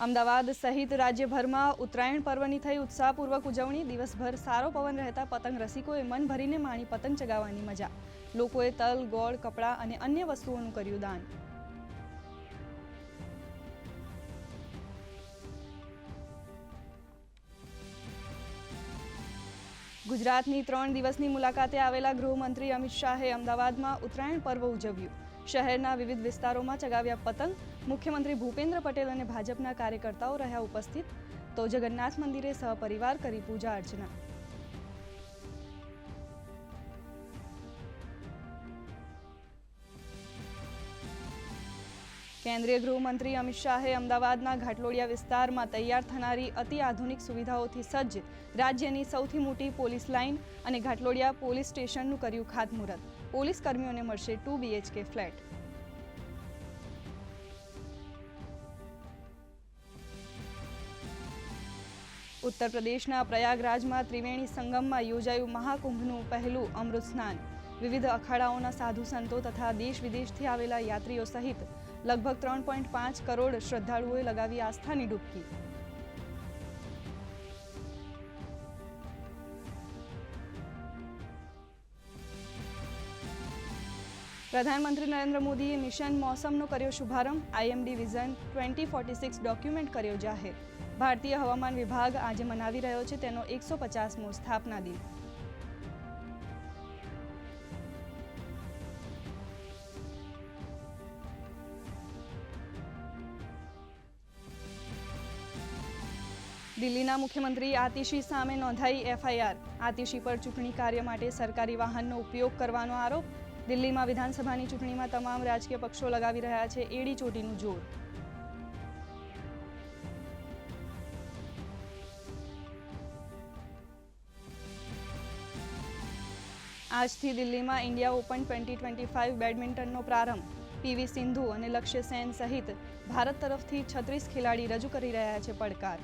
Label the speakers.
Speaker 1: અમદાવાદ સહિત રાજ્યભરમાં ઉત્તરાયણ પર્વની થઈ ઉત્સાહપૂર્વક ઉજવણી. દિવસભર સારો પવન રહેતા પતંગ રસિકોએ મન ભરીને માણી પતંગ ચગાવવાની મજા. લોકોએ તલ, ગોળ, કપડાં અને અન્ય વસ્તુઓનું કર્યું દાન. ગુજરાતની ત્રણ દિવસની મુલાકાતે આવેલા ગૃહમંત્રી અમિત શાહે અમદાવાદમાં ઉત્તરાયણ પર્વ ઉજવ્યું. શહેરના વિવિધ વિસ્તારોમાં ચગાવ્યા પતંગ મુખ્યમંત્રી ભૂપેન્દ્ર પટેલ અને ભાજપના કાર્યકર્તાઓ રહ્યા ઉપસ્થિત. તો જગન્નાથ મંદિરે સહપરિવાર કરી પૂજા અર્ચના. કેન્દ્રીય ગૃહમંત્રી અમિત શાહે અમદાવાદના ઘાટલોડિયા વિસ્તારમાં તૈયાર થનારી અતિ આધુનિક સુવિધાઓથી સજ્જ રાજ્યની સૌથી મોટી પોલીસ લાઇન અને ઘાટલોડિયા પોલીસ સ્ટેશનનું કર્યું ખાતમુહૂર્ત. પોલીસ કર્મીઓને મળશે ટુ બીએચકે ફ્લેટ. ઉત્તર પ્રદેશના પ્રયાગરાજમાં ત્રિવેણી સંગમમાં યોજાયું મહાકુંભનું પહેલું અમૃત સ્નાન. વિવિધ અખાડાઓના સાધુ સંતો તથા દેશ વિદેશથી આવેલા યાત્રીઓ સહિત લગભગ ત્રણ પોઈન્ટ પાંચ કરોડ શ્રદ્ધાળુઓએ લગાવી આસ્થાની ડૂબકી. પ્રધાનમંત્રી નરેન્દ્ર મોદીએ મિશન મોસમનો કર્યો શુભારંભ. IMD vision twenty forty six document કર્યો જાહેર. ભારતીય હવામાન વિભાગ આજે મનાવી રહ્યો છે તેનો એકસો પચાસમો સ્થાપના દિન. દિલ્હીના મુખ્યમંત્રી આતિશી સામે નોંધાઈ એફઆઈઆર. આતિશી પર ચૂંટણી કાર્ય માટે સરકારી વાહનનો ઉપયોગ કરવાનો આરોપ. દિલ્હીમાં વિધાનસભાની ચૂંટણીમાં તમામ રાજકીય પક્ષો લગાવી રહ્યા છે એડી ચોટીનું જોર. આજથી દિલ્હીમાં India Open twenty twenty five બેડમિન્ટનનો પ્રારંભ. પીવી સિંધુ અને લક્ષ્ય સેન સહિત ભારત તરફથી છત્રીસ ખેલાડી રજૂ કરી રહ્યા છે પડકાર.